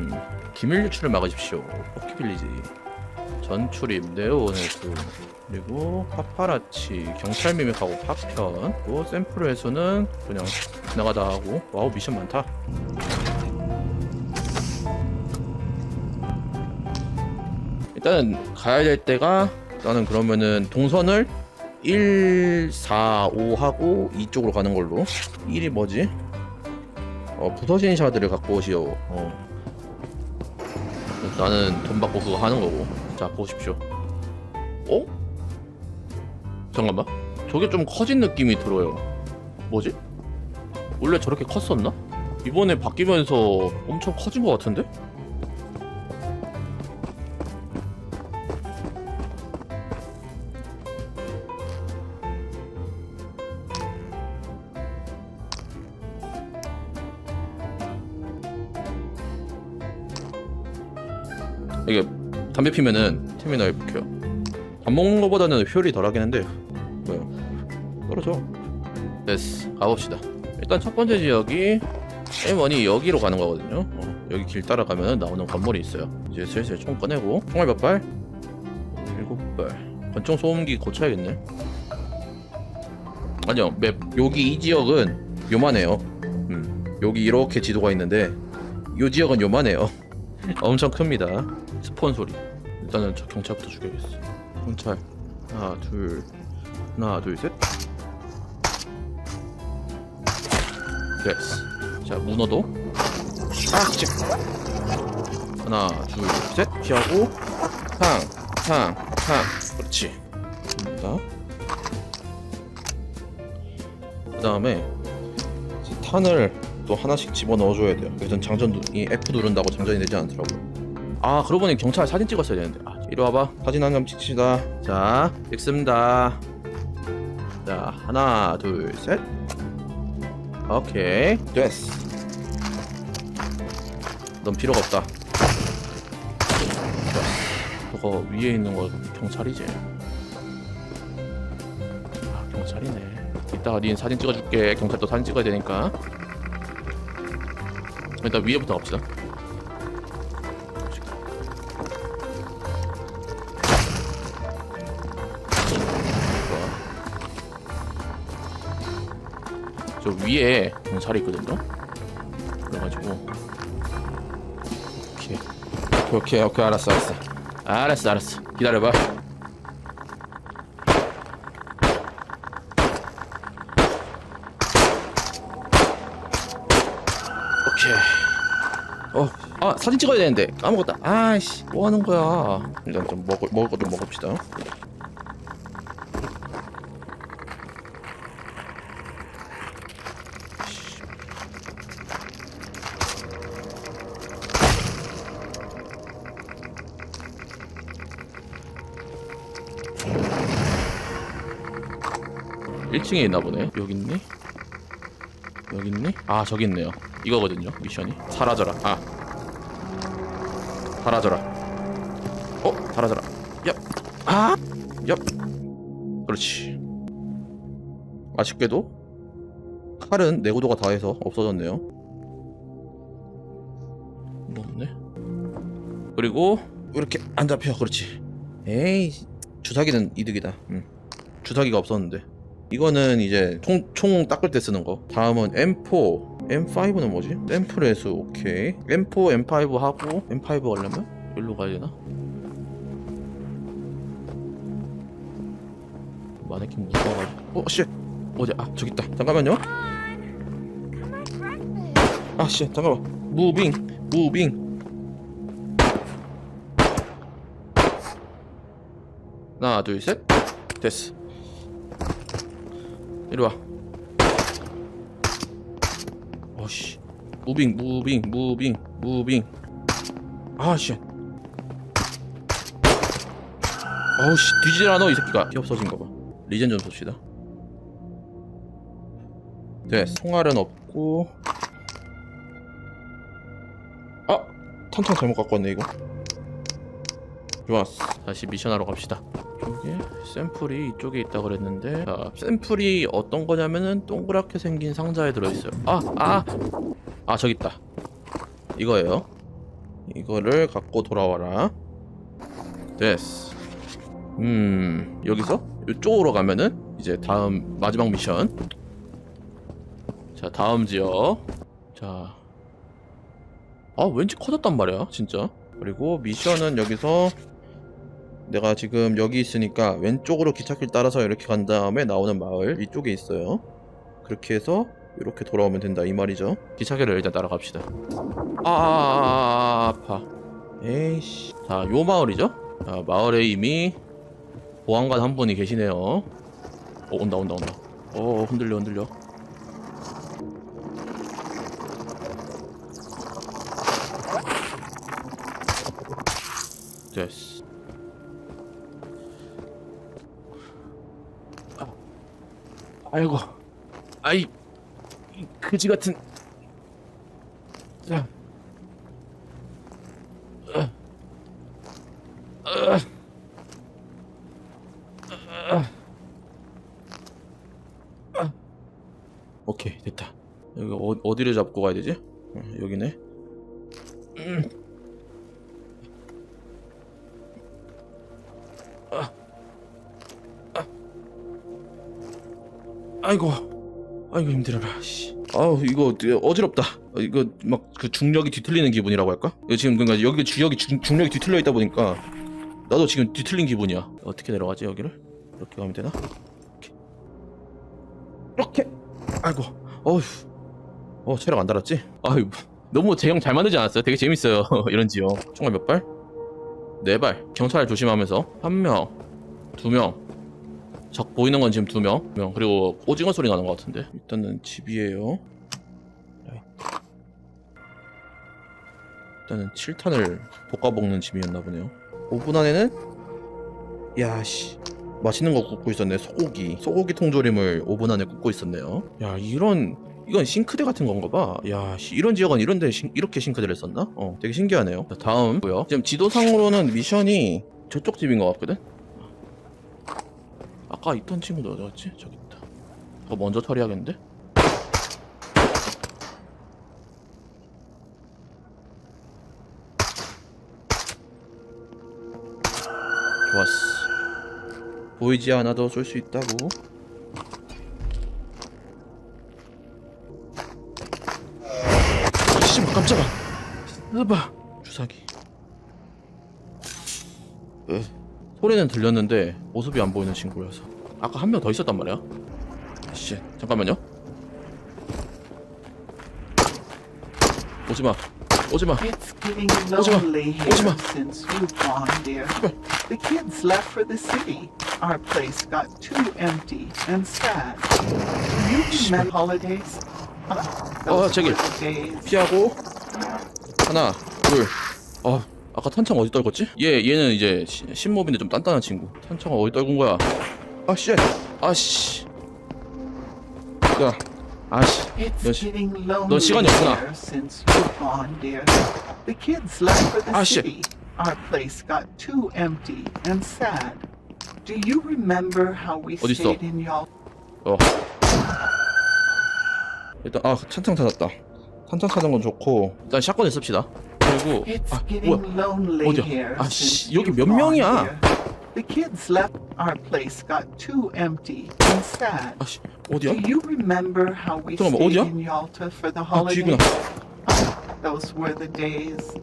음, 기밀 유출을 막으십시오. 포키 빌리지. 전출입, 네오네스, 그리고 파파라치, 경찰 미믹하고 파편, 또 샘플 회수는 그냥 지나가다 하고 와우 미션 많다. 일단 가야 될 때가 나는 그러면은 동선을 1, 4, 5 하고 이쪽으로 가는 걸로 1이 뭐지? 어 부서진 샤드를 갖고 오시오 어. 나는 돈 받고 그거 하는 거고 자 보십시오 어? 잠깐만 저게 좀 커진 느낌이 들어요 뭐지? 원래 저렇게 컸었나? 이번에 바뀌면서 엄청 커진 것 같은데? 담배 피면은 테미널 켜요. 밥 먹는 거보다는 효율이 덜하긴 한데 뭐요? 떨어져. 됐어. 가봅시다. 일단 첫 번째 지역이 M1이 여기로 가는 거거든요. 어, 여기 길 따라가면 나오는 건물이 있어요. 이제 슬슬 총 꺼내고 총알 몇 발? 일곱 발. 권총 소음기 고쳐야겠네. 아니요, 맵 여기 이 지역은 요만해요. 음, 여기 이렇게 지도가 있는데 이 지역은 요만해요. 엄청 큽니다. 스폰 소리. 일단은 저 경찰부터 죽여야겠어. 경찰. 하나, 둘, 하나, 둘, 셋. 됐어. 자, 문어도. 아, 진짜. 하나, 둘, 셋. 피하고. 탕, 탕, 탕. 그렇지. 자. 그 다음에 탄을 또 하나씩 집어 넣어줘야 돼요. 그래서 장전 누, 이 F 누른다고 장전이 되지 않더라고요. 아 그러고 보니 경찰 사진 찍었어야 되는데. 아, 이리 와봐. 사진 한 장 찍읍시다. 자, 찍습니다. 자, 하나, 둘, 셋. 오케이, 됐어. 넌 필요가 없다. 좋았어. 저거 위에 있는 거 경찰이지. 아, 경찰이네. 이따가 닌 사진 찍어줄게. 경찰도 사진 찍어야 되니까. 일단 위에부터 갑시다. 저 위에 경찰이 있거든요. 그래가지고 오케이 오케이 오케이 알았어 알았어 알았어 알았어 기다려봐. 오케이. 어, 아 사진 찍어야 되는데 까먹었다. 아이씨, 뭐 하는 거야? 일단 좀 먹을 먹을 거좀 먹읍시다. 일층에 있나 보네. 여기 있니? 여기 있니? 아 저기 있네요. 이거거든요. 미션이 사라져라. 아 사라져라. 어 사라져라. 얍. 아. 얍. 그렇지. 아쉽게도 칼은 내구도가 다해서 없어졌네요. 뭐 없네. 그리고 이렇게 안 잡혀. 그렇지. 에이 주사기는 이득이다. 음. 주사기가 없었는데. 이거는 이제 총, 총 닦을 때 쓰는 거. 다음은 M4 M5는 뭐지? 샘플에서 오케이. M4 M5 하고 M5 하려면 여기로 가야 되나? 마네킹 무서워가지고. 어 씨! 어디 아 저기 있다. 잠깐만요. 아씨 잠깐만. 무빙. 무빙. 하나 둘 셋. 됐어 이리 와. 어씨. 무빙, 무빙, 무빙, 무빙. 아, 씨. 어우씨, 뒤지질 않아, 이 새끼가. 피 없어진 거 봐. 리젠 좀 봅시다. 네, 총알은 없고. 아! 탄창 잘못 갖고 왔네, 이거. 좋았어. 다시 미션하러 갑시다. 이쪽에 샘플이 이쪽에 있다 그랬는데 자, 샘플이 어떤 거냐면은 동그랗게 생긴 상자에 들어있어요 아! 아! 아 저기 있다 이거예요 이거를 갖고 돌아와라. 됐어. 음, 여기서 이쪽으로 가면은 이제 다음 마지막 미션. 자, 다음 지역. 자. 아, 왠지 커졌단 말이야, 진짜. 그리고 미션은 여기서 내가 지금 여기 있으니까 왼쪽으로 기찻길 따라서 이렇게 간 다음에 나오는 마을 이쪽에 있어요. 그렇게 해서 이렇게 돌아오면 된다 이 말이죠. 기차길을 일단 따라갑시다. 아, 아, 아파. 에이씨. 자, 요 마을이죠? 자, 마을에 이미 보안관 한 분이 계시네요. 어, 온다, 온다, 온다. 어, 흔들려, 흔들려. 됐어. 아이고, 아이, 이 그지 같은. 자. 오케이 됐다. 여기 어, 어디를 잡고 가야 되지? 어, 여기네. 음. 아이고, 아이고 힘들어라. 씨. 아우 이거 어지럽다. 어, 이거 막 그 중력이 뒤틀리는 기분이라고 할까? 이거 지금 그러니까 여기 주역이 중, 중력이 뒤틀려 있다 보니까 나도 지금 뒤틀린 기분이야. 어떻게 내려가지 여기를? 이렇게 가면 되나? 이렇게. 이렇게. 아이고. 어휴. 어 체력 안 달았지? 아유 너무 제형 잘 만들지 않았어요? 되게 재밌어요 이런 지요. 총알 몇 발? 네 발. 경찰 조심하면서 한 명, 두 명. 적 보이는 건 지금 두 명. 명. 그리고 오징어 소리 나는 것 같은데. 일단은 집이에요. 일단은 7탄을 볶아먹는 집이었나 보네요. 5분 안에는 야씨 맛있는 거 굽고 있었네. 소고기. 소고기 통조림을 5분 안에 굽고 있었네요. 야 이런 이건 싱크대 같은 건가 봐. 야, 씨, 이런 지역은 이런데 싱- 이렇게 싱크대를 썼나? 어, 되게 신기하네요. 자, 다음 뭐요? 지금 지도상으로는 미션이 저쪽 집인 것 같거든. 아까 있던 친구도 어디 갔지? 저기 있다. 더 먼저 처리하겠는데? 좋았어. 보이지 않아도 쏠 수 있다고. 씨, 깜짝아. 으바. 주사기. 에, 소리는 들렸는데 모습이 안 보이는 친구여서. 아까 한 명 더 있었단 말이야. 씨, 잠깐만요. 오지 마. 오지 마. It's getting Ozma, lonely here Ozma. since you've gone, dear. The kids left for the city. Our place got too empty and sad. You remember holidays? Uh, 어, those 저기. 피하고 하나, 둘. 어, 아까 탄창 어디 떨궜지? 얘 얘는 이제 시- 신몹인데 좀 단단한 친구. 탄창 어디 떨군 거야? 아 씨, 아 씨. 야, 아 씨. 너 시- 너 시간이 없구나. 아, 씨. city. Our place got too empty and sad. Do you remember how we 어디 있어? stayed in y'all? 어. 일단 아 탄창 찾았다. 탄창 찾은 건 좋고 일단 샷건을 씁시다. 그리고 It's 아 getting 뭐야? lonely 어디야? here. 아, since 씨, 여기 몇 명이야? dear. The kids left. Our place got too empty and sad. 아씨 어디야? Do you remember how we 잠깐만, stayed 어디야? in Yalta for the 아 뒤구나. holidays? Those were the days.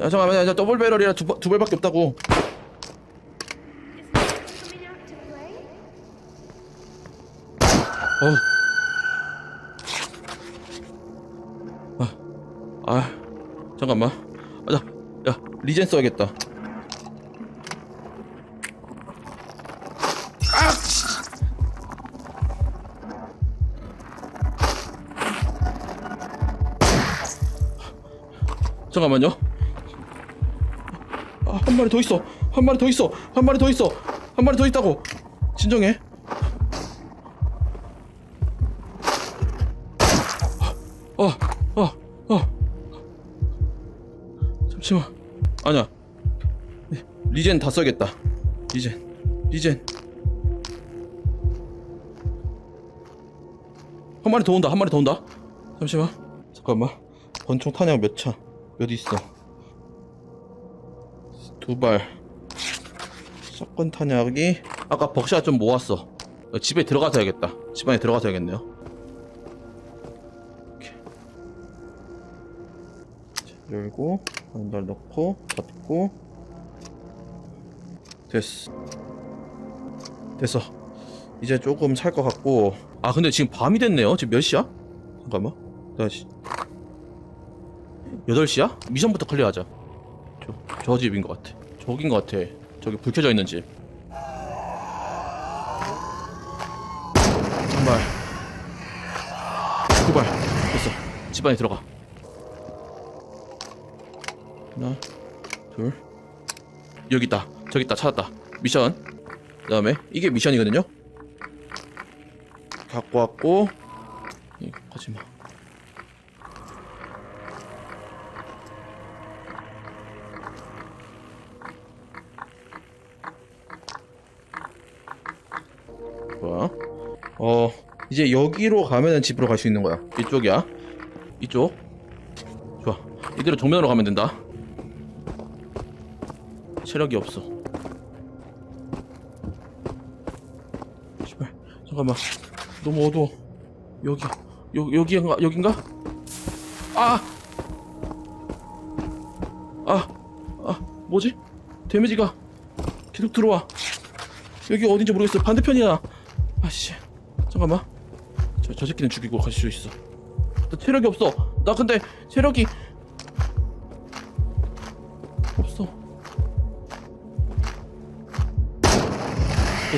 야 잠깐만 야, 야 더블 배럴이라 두, 발- 두 발밖에 없다고. coming out to play? 어. 아, 아 잠깐만. 아, 야, 야 리젠 써야겠다. 잠깐만요. 아, 한 마리 더 있어. 한 마리 더 있어. 한 마리 더 있어. 한 마리 더 있다고. 진정해. 아니야. 리젠 다 써야겠다. 리젠. 리젠. 한 마리 더 온다. 한 마리 더 온다. 잠시만. 잠깐만. 권총 탄약 몇 차? 어디 있어? 두 발. 샷건 탄약이 아까 벅샷 좀 모았어. 어, 집에 들어가서 해야겠다. 집 안에 들어가서 해야겠네요. 열고 한발 넣고 닫고 됐어. 됐어. 이제 조금 살 것 같고. 아 근데 지금 밤이 됐네요. 지금 몇 시야? 잠깐만. 다시. 8시야? 미션부터 클리어하자. 저, 저 집인 것 같아. 저긴 것 같아. 저기 불 켜져 있는 집. 한 발. 두 발. 됐어. 집 안에 들어가. 하나, 둘. 여기 있다. 저기 있다. 찾았다. 미션. 그 다음에 이게 미션이거든요. 갖고 왔고. 이거 가지 마. 뭐야? 어 이제 여기로 가면은 집으로 갈 수 있는 거야. 이쪽이야. 이쪽. 좋아. 이대로 정면으로 가면 된다. 체력이 없어. 제발 잠깐만. 너무 어두워. 여기 여 여기인가 여긴가? 아. 아. 아 뭐지? 데미지가 계속 들어와. 여기 어딘지 모르겠어. 반대편이야. 아씨. 잠깐만. 저, 저 새끼는 죽이고 갈 수 있어. 나 체력이 없어. 나 근데 체력이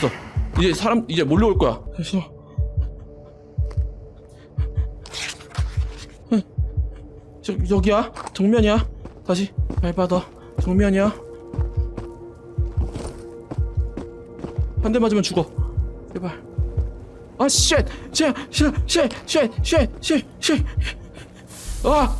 됐어. 이제 사람 이제 몰려올 거야. 됐어. 저 여기야? 정면이야? 다시 발바닥 정면이야? 한 대 맞으면 죽어. 제발. 아 쉣! 쉣! 쉣! 쉣! 쉣! 쉣! 쉣! 아!